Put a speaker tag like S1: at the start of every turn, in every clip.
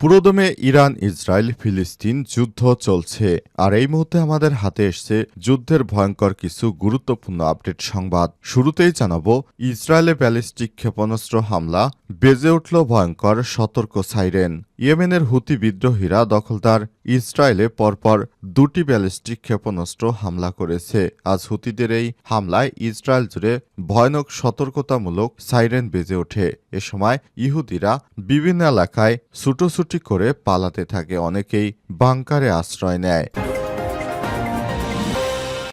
S1: পুরোদমে Iran, Israel, ফিলিস্তিন যুদ্ধ চলছে। আর এই মুহূর্তে আমাদের হাতে এসছে যুদ্ধের ভয়ঙ্কর কিছু গুরুত্বপূর্ণ আপডেট সংবাদ। শুরুতেই জানাব, ইসরায়েলে ব্যালিস্টিক ক্ষেপণাস্ত্র হামলা, বেজে উঠল ভয়ঙ্কর সতর্ক সাইরেন। ইয়েমেনের হুতি বিদ্রোহীরা দখলদার ইসরায়েলে পরপর দুটি ব্যালিস্টিক ক্ষেপণাস্ত্র হামলা করেছে। আজ হুতিদের এই হামলায় ইসরায়েল জুড়ে ভয়ানক সতর্কতামূলক সাইরেন বেজে ওঠে। এ সময় ইহুদিরা বিভিন্ন এলাকায় ছুটোছুটি করে পালাতে থাকে, অনেকেই বাংকারে আশ্রয় নেয়।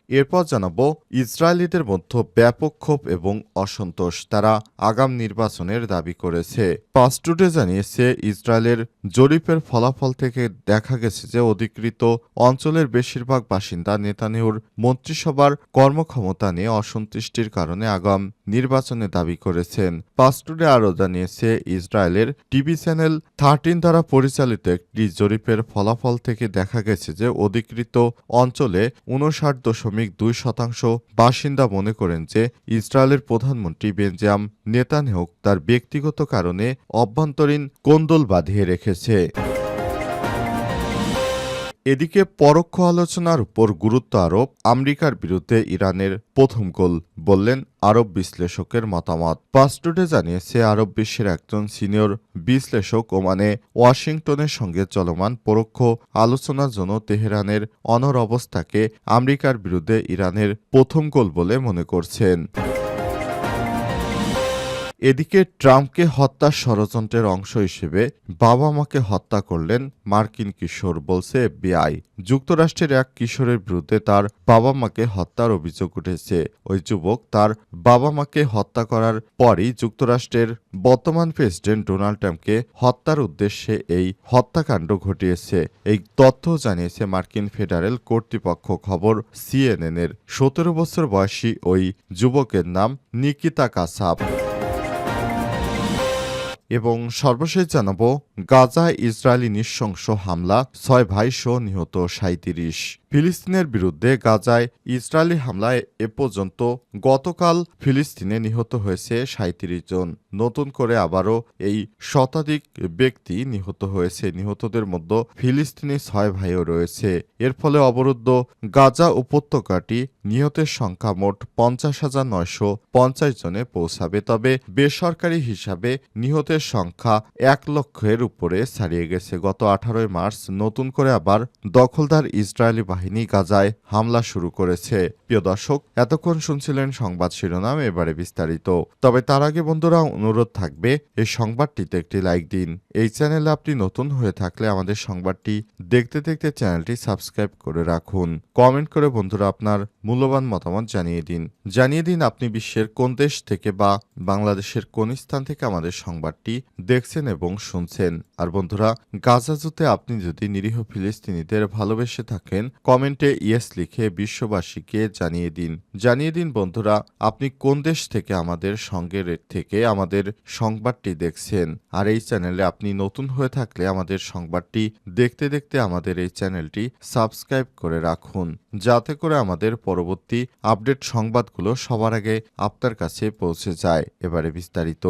S1: এরপর জানাব ইসরায়েলিদের মধ্যে ব্যাপক ক্ষোভ এবং অসন্তোষ। তারা আগাম নির্বাচনের দাবি করেছে। পাস্টুডে জানিয়েছে, ইসরায়েলের জরিপের ফলাফল থেকে দেখা গেছে যে অধিকৃত অঞ্চলের বেশিরভাগ বাসিন্দা নেতানিহুর মন্ত্রিসভার কর্মক্ষমতা নিয়ে অসন্তুষ্টির কারণে আগাম নির্বাচনে দাবি করেছেন। পাস্টুডে আরও জানিয়েছে, ইসরায়েলের টিভি চ্যানেল থার্টিন দ্বারা পরিচালিত একটি জরিপের ফলাফল থেকে দেখা গেছে যে অধিকৃত অঞ্চলে উনষাট দশমিক দুই শতাংশ বাসিন্দা মনে করেন যে ইসরায়েলের প্রধানমন্ত্রী বেঞ্জাম নেতানহেউক তার ব্যক্তিগত কারণে অভ্যন্তরীণ কোন্দল বাঁধিয়ে রেখেছে। এদিকে পরোক্ষ আলোচনার উপর গুরুত্ব আরোপ আমেরিকার বিরুদ্ধে ইরানের প্রথম গোল বললেন আরব বিশ্লেষকের মতামত। পাস্টুডে জানিয়েছে, আরব বিশ্বের একজন সিনিয়র বিশ্লেষক ওমানে ওয়াশিংটনের সঙ্গে চলমান পরোক্ষ আলোচনার জন্য তেহরানের অনর অবস্থাকে আমেরিকার বিরুদ্ধে ইরানের প্রথম গোল বলে মনে করছেন। এদিকে ট্রাম্পকে হত্যার ষড়যন্ত্রের অংশ হিসেবে বাবা মাকে হত্যা করলেন মার্কিন কিশোর, বলছে এফবিআই। যুক্তরাষ্ট্রের এক কিশোরের বিরুদ্ধে তার বাবা মাকে হত্যার অভিযোগ উঠেছে। ওই যুবক তার বাবা মাকে হত্যা করার পরই যুক্তরাষ্ট্রের বর্তমান প্রেসিডেন্ট ডোনাল্ড ট্রাম্পকে হত্যার উদ্দেশ্যে এই হত্যাকাণ্ড ঘটিয়েছে। এই তথ্য জানিয়েছে মার্কিন ফেডারেল কর্তৃপক্ষ খবর সিএনএনের। সতেরো বছর বয়সী ওই যুবকের নাম নিকিতা কাসাব। এবং সর্বশেষ জানাব গাজায় ইসরায়েলি নৃশংস হামলা, ছয় ভাই সহ নিহত সাঁত্রিশ ফিলিস্তিনের বিরুদ্ধে গাজায় ইসরায়েলি হামলায় এ পর্যন্ত গতকাল ফিলিস্তিনে নিহত হয়েছে সাঁত্রিশ জন। নতুন করে আবারও এই শতাধিক ব্যক্তি নিহত হয়েছে। নিহতদের মধ্যে ফিলিস্তিনি ছয় ভাইও রয়েছে। এর ফলে অবরুদ্ধ গাজা উপত্যকাটি নিহতের সংখ্যা মোট পঞ্চাশ হাজার নয়শো পঞ্চাশ জনে পৌঁছাবে। তবে বেসরকারি হিসাবে নিহতের সংখ্যা এক লক্ষের উপরে ছাড়িয়ে গেছে। গত আঠারোই মার্চ নতুন করে আবার দখলদার ইসরায়েলি বাহিনী গাজায় হামলা শুরু করেছে। প্রিয় দর্শক, এতক্ষণ শুনছিলেন সংবাদ শিরোনাম, এবারে বিস্তারিত। তবে তার আগে বন্ধুরা, অনুরোধ থাকবে, এই সংবাদটিতে একটি লাইক দিন। এই চ্যানেলে আপনি নতুন হয়ে থাকলে আমাদের সংবাদটি দেখতে দেখতে চ্যানেলটি সাবস্ক্রাইব করে রাখুন। কমেন্ট করে বন্ধুরা আপনার মূল্যবান মতামত জানিয়ে দিন। জানিয়ে দিন আপনি বিশ্বের কোন দেশ থেকে বা বাংলাদেশের কোন স্থান থেকে আমাদের সংবাদটি দেখছেন এবং শুনছেন। আর বন্ধুরা গাজা যুদ্ধে আপনি যদি নিরীহ ফিলিস্তিনিদের ভালোবেসে থাকেন, কমেন্টে ইয়েস লিখে বিশ্ববাসীকে জানিয়ে দিন। জানিয়ে দিন বন্ধুরা, আপনি কোন দেশ থেকে আমাদের সঙ্গে থেকে আমাদের সংবাদটি দেখছেন? আর এই চ্যানেলে আপনি নতুন হয়ে থাকলে আমাদের সংবাদটি দেখতে দেখতে আমাদের এই চ্যানেলটি সাবস্ক্রাইব করে রাখুন। যাতে করে আমাদের পরবর্তী আপডেট সংবাদগুলো সবার আগে আপনার কাছে পৌঁছে যায়। এবারে বিস্তারিত।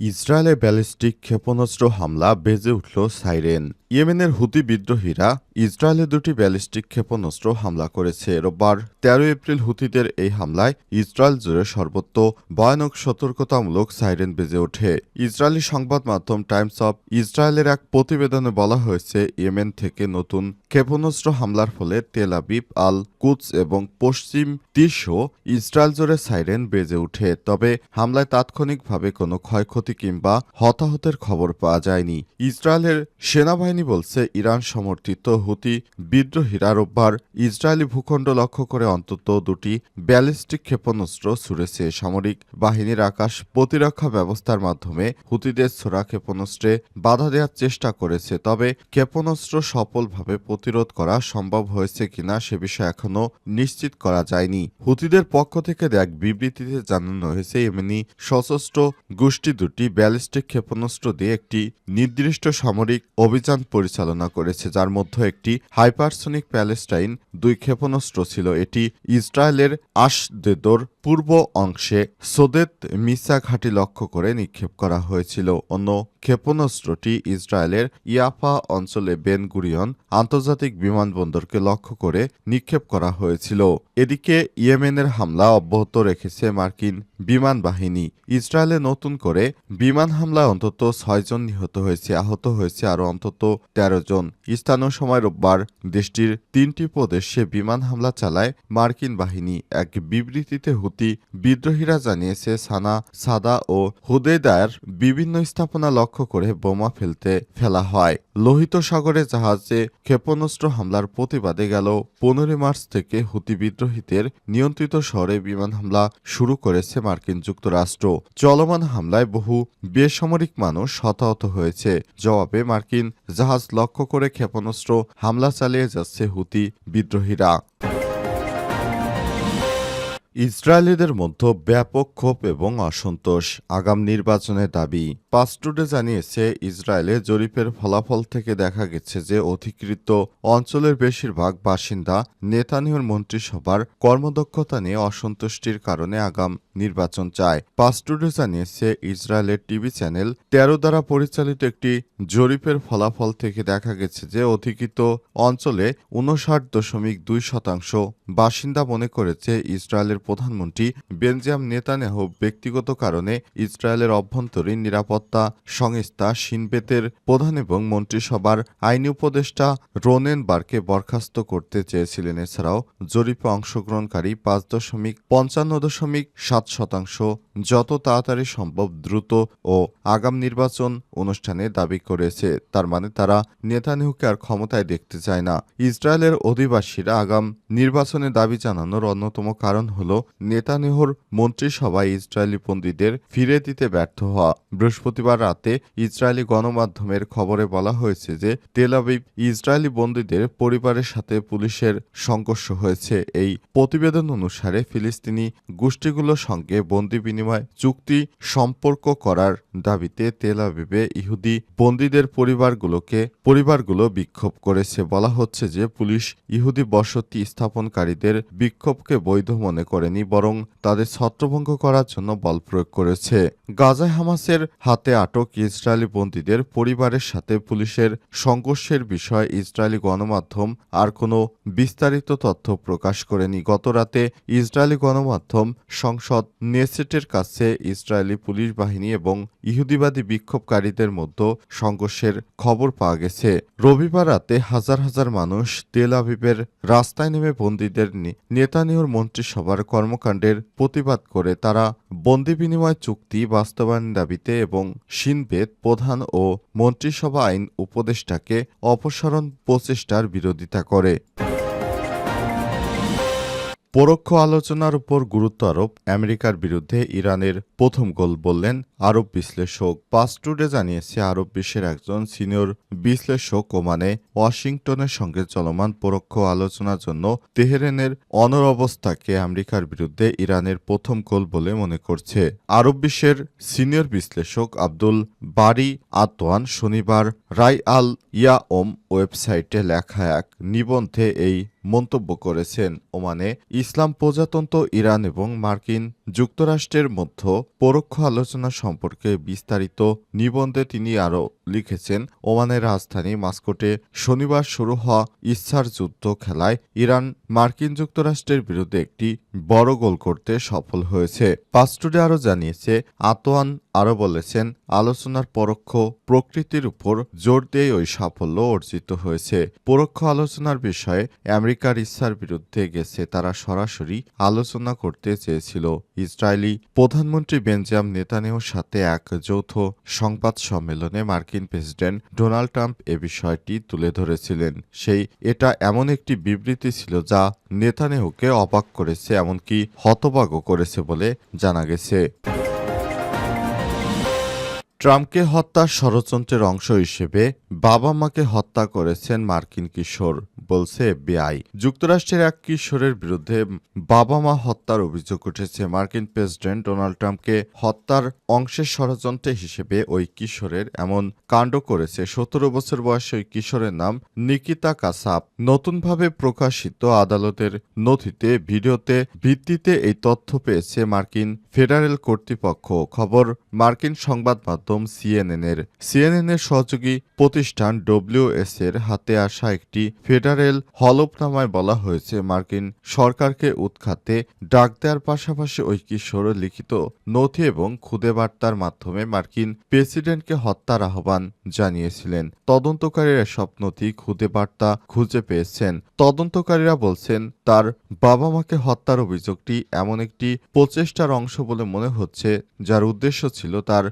S1: ইসরায়েলে ব্যালিস্টিক ক্ষেপণাস্ত্র হামলা বেজে উঠল সাইরেন। ইয়েমেনের হুতি বিদ্রোহীরা ইসরায়েলে দুটি ব্যালিস্টিক ক্ষেপণাস্ত্র হামলা করেছে। রোববার তেরো এপ্রিল হুতিদের এই হামলায় ইসরায়েল জুড়ে সর্বত্র ভয়ানক সতর্কতামূলক সাইরেন বেজে ওঠে। ইসরায়েলি সংবাদ মাধ্যম টাইমস অব ইসরায়েলের এক প্রতিবেদনে বলা হয়েছে, ইয়েমেন থেকে নতুন ক্ষেপণাস্ত্র হামলার ফলে তেল আবিব, আল কুচ এবং পশ্চিম তীরসহ ইসরায়েল জুড়ে সাইরেন বেজে ওঠে। তবে হামলায় তাৎক্ষণিকভাবে কোনো ক্ষয়ক্ষতি কিংবা হতাহতের খবর পাওয়া যায়নি। ইসরায়েলের সেনাবাহিনী সেনাবাহিনী বলছে, ইরান সমর্থিত হুতি বিদ্রোহীরা রোববার ইসরায়েলি ভূখণ্ড লক্ষ্য করে অন্তত দুটি ব্যালিস্টিক ক্ষেপণাস্ত্র ছুড়েছে। সামরিক বাহিনীর আকাশ প্রতিরক্ষা ব্যবস্থার মাধ্যমে হুতিদের ছোড়া ক্ষেপণাস্ত্রে বাধা দেওয়ার চেষ্টা করেছে। তবে ক্ষেপণাস্ত্র সফলভাবে প্রতিরোধ করা সম্ভব হয়েছে কিনা সে বিষয়ে এখনও নিশ্চিত করা যায়নি। হুতিদের পক্ষ থেকে এক বিবৃতিতে জানানো হয়েছে এমনি সশস্ত্র গোষ্ঠী দুটি ব্যালিস্টিক ক্ষেপণাস্ত্র দিয়ে একটি নির্দিষ্ট সামরিক অভিযান পরিচালনা করেছে, যার মধ্যে একটি হাইপারসোনিক প্যালেস্টাইন, দুই ক্ষেপণাস্ত্র ছিল। এটি ইসরায়েলের আশদেদোর পূর্ব অংশে সোদেত মিসা ঘাঁটি লক্ষ্য করে নিক্ষেপ করা হয়েছিল। অন্য ক্ষেপণাস্ত্রটি ইসরায়েলের ইয়াফা অঞ্চলে বেন গুরিয়ন আন্তর্জাতিক বিমানবন্দরকে লক্ষ্য করে নিক্ষেপ করা হয়েছিল। এদিকে ইয়েমেনের হামলা অব্যাহত রেখেছে মার্কিন বিমান বাহিনী। ইসরায়েলে নতুন করে বিমান হামলায় অন্তত ছয়জন নিহত হয়েছে, আহত হয়েছে আরও অন্তত তেরো জন। স্থানীয় সময় রোববার দেশটির তিনটি প্রদেশে বিমান হামলা চালায় মার্কিন বাহিনী। এক বিবৃতিতে হুতি বিদ্রোহীরা জানিয়েছে, সানা, সাদা ও হুদেদার বিভিন্ন স্থাপনা লক্ষ্য করে বোমা ফেলতে ফেলা হয়। লোহিত সাগরে জাহাজে ক্ষেপণাস্ত্র হামলার প্রতিবাদে গেল। পনেরো মার্চ থেকে হুতি বিদ্রোহীদের নিয়ন্ত্রিত শহরে বিমান হামলা শুরু করেছে মার্কিন যুক্তরাষ্ট্র। চলমান হামলায় বহু বেসামরিক মানুষ হতাহত হয়েছে। জবাবে মার্কিন জাহাজ লক্ষ্য করে ক্ষেপণাস্ত্র হামলা চালিয়ে যাচ্ছে হুতি বিদ্রোহীরা। ইসরায়েলিদের মধ্যে ব্যাপক ক্ষোভ এবং অসন্তোষ আগাম নির্বাচনের দাবি। পাস্টুডে জানিয়েছে, ইসরায়েলে জরিপের ফলাফল থেকে দেখা গেছে যে অধিকৃত অঞ্চলের বেশিরভাগ বাসিন্দা নেতানিয়র মন্ত্রিসভার কর্মদক্ষতা নিয়ে অসন্তুষ্টির কারণে আগাম নির্বাচন চায়। পাসটুডে জানিয়েছে, ইসরায়েলের টিভি চ্যানেল তেরো দ্বারা পরিচালিত একটি জরিপের ফলাফল থেকে দেখা গেছে যে অধিকৃত অঞ্চলে উনষাট দশমিক দুই শতাংশ বাসিন্দা মনে করেছে ইসরায়েলের প্রধানমন্ত্রী বেনজাম নেতানিয়াহু ব্যক্তিগত কারণে ইসরায়েলের অভ্যন্তরীণ নিরাপত্তা সংস্থা সিনবেতের প্রধান এবং মন্ত্রিসভার আইনি উপদেষ্টা রোনেন বারকে বরখাস্ত করতে চেয়েছিলেন। এছাড়াও জরিপে অংশগ্রহণকারী পাঁচ দশমিক পঞ্চান্ন দশমিক সাত শতাংশ। যত তাড়াতাড়ি সম্ভব দ্রুত ও আগাম নির্বাচন অনুষ্ঠানে দাবি করেছে। তার মানে তারা নেতানিহুকে আর ক্ষমতায় দেখতে চায় না। ইসরায়েলের অধিবাসীরা আগাম নির্বাচনে দাবি জানানোর অন্যতম কারণ হল নেতানিহুর মন্ত্রিসভায় ইসরায়েলি বন্দীদের ফিরে দিতে ব্যর্থ হওয়া। বৃহস্পতিবার রাতে ইসরায়েলি গণমাধ্যমের খবরে বলা হয়েছে যে তেল আবিব ইসরায়েলি বন্দীদের পরিবারের সাথে পুলিশের সংঘর্ষ হয়েছে। এই প্রতিবেদন অনুসারে ফিলিস্তিনি গোষ্ঠীগুলোর সঙ্গে বন্দি বিনিময় চুক্তি সম্পর্ক করার দাবিতে তেল আবিবে ইহুদি বন্দীদের পরিবারগুলোকে, পরিবারগুলো বিক্ষোভ করেছে। বলা হচ্ছে যে পুলিশ ইহুদি বসতি স্থাপনকারীদের বিক্ষোভকে বৈধ মনে করেনি, বরং তাদের ছত্রভঙ্গ করার জন্য বল প্রয়োগ করেছে। গাজায় হামাসের হাতে আটক ইসরায়েলি বন্দীদের পরিবারের সাথে পুলিশের সংঘর্ষের বিষয়ে ইসরায়েলি গণমাধ্যম আর কোনো বিস্তারিত তথ্য প্রকাশ করেনি। গতরাতে ইসরায়েলি গণমাধ্যম সংসদ নেসেটের কাছে ইসরায়েলি পুলিশ বাহিনী এবং ইহুদিবাদী বিক্ষোভকারীদের মধ্যে সংঘর্ষের খবর পাওয়া গেছে। রবিবার রাতে হাজার হাজার মানুষ তেল আবিবের রাস্তায় নেমে বন্দীদের নেতানিয়র মন্ত্রিসভার কর্মকাণ্ডের প্রতিবাদ করে তারা বন্দি বিনিময় চুক্তি বাস্তবায়ন দাবিতে এবং সিনবেদ প্রধান ও মন্ত্রিসভা আইন উপদেষ্টাকে অপসারণ প্রচেষ্টার বিরোধিতা করে। পরোক্ষ আলোচনার উপর গুরুত্ব আরোপ আমেরিকার বিরুদ্ধে ইরানের প্রথম গোল বললেন আরব বিশ্লেষক পাস্টুডে জানিয়েছে, আরব বিশ্বের একজন সিনিয়র বিশ্লেষক ওমানে ওয়াশিংটনের সঙ্গে চলমান পরোক্ষ আলোচনার জন্য তেহরেনের তেহরানের অনরবস্থাকে আমেরিকার বিরুদ্ধে ইরানের প্রথম গোল বলে মনে করছে। আরব বিশ্বের সিনিয়র বিশ্লেষক আব্দুল বারি আতওয়ান শনিবার রাই আল ইয়াওম ওয়েবসাইটে লেখা এক নিবন্ধে এই মন্তব্য করেছেন। ওমানে ইসলাম প্রজাতন্ত্র ইরান এবং মার্কিন যুক্তরাষ্ট্রের মধ্যে পরোক্ষ আলোচনা সম্পর্কে বিস্তারিত নিবন্ধে তিনি আরও লিখেছেন ওমানের রাজধানী মাস্কোটে শনিবার শুরু হওয়া ইচ্ছার যুদ্ধ খেলায় ইরান মার্কিন যুক্তরাষ্ট্রের বিরুদ্ধে একটি বড় গোল করতে সফল হয়েছে। পাস্টুডে আরও জানিয়েছে আতোয়ান আরও বলেছেন, আলোচনার পরোক্ষ প্রকৃতির উপর জোর দিয়ে ওই সাফল্য অর্জিত হয়েছে। পরোক্ষ আলোচনার বিষয়ে আমেরিকার ইচ্ছার বিরুদ্ধে গেছে তারা সরাসরি আলোচনা করতে চেয়েছিল। ইসরায়েলি প্রধানমন্ত্রী বেঞ্জাম নেতানিয়াহুর সাথে এক যৌথ সংবাদ সম্মেলনে মার্কিন প্রেসিডেন্ট ডোনাল্ড ট্রাম্প এ বিষয়টি তুলে ধরেছিলেন। সেই এটা এমন একটি বিবৃতি ছিল যা নেতানেহুকে অবাক করেছে, এমনকি হতবাকও করেছে বলে জানা গেছে। ট্রাম্পকে হত্যার ষড়যন্ত্রের অংশ হিসেবে বাবা মাকে হত্যা করেছেন মার্কিন কিশোর, বলছে এফবিআই। যুক্তরাষ্ট্রের এক কিশোরের বিরুদ্ধে বাবা মা হত্যার অভিযোগ উঠেছে। মার্কিন প্রেসিডেন্ট ডোনাল্ড ট্রাম্পকে হত্যার অংশের ষড়যন্ত্র হিসেবে ওই কিশোরের এমন কাণ্ড করেছে। সতেরো বছর বয়সে ওই কিশোরের নাম নিকিতা কাসাপ। নতুনভাবে প্রকাশিত আদালতের নথিতে, ভিডিওতে ভিত্তিতে এই তথ্য পেয়েছে মার্কিন ফেডারেল কর্তৃপক্ষ। খবর, মার্কিন সংবাদ মাধ্যম এর সিএনএন এর সহযোগী প্রতিষ্ঠান ডব্লিউএস এর হাতে আসা একটি ফেডারেল হলফনামায় বলা হয়েছে, মার্কিন সরকারকে উৎখাতে ডাক দেওয়ার পাশাপাশি ওই কিশোর লিখিত নথি এবং খুদে বার্তার মাধ্যমে মার্কিন প্রেসিডেন্টকে হত্যার আহ্বান জানিয়েছিলেন। তদন্তকারীরা সব নথি, খুদে বার্তা খুঁজে পেয়েছেন। তদন্তকারীরা বলছেন, তার বাবা মাকে হত্যার অভিযোগটি এমন একটি প্রচেষ্টার অংশ বলে মনে হচ্ছে, যার উদ্দেশ্য ছিল তার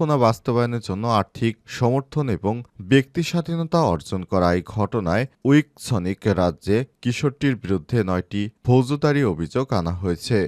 S1: পরিকল্পনা বাস্তবায়নের জন্য আর্থিক সমর্থন এবং ব্যক্তি স্বাধীনতা অর্জন করা এই ঘটনায় উইকসনিক রাজ্যে কিশোরটির বিরুদ্ধে নয়টি ফৌজদারি অভিযোগ আনা হয়েছে।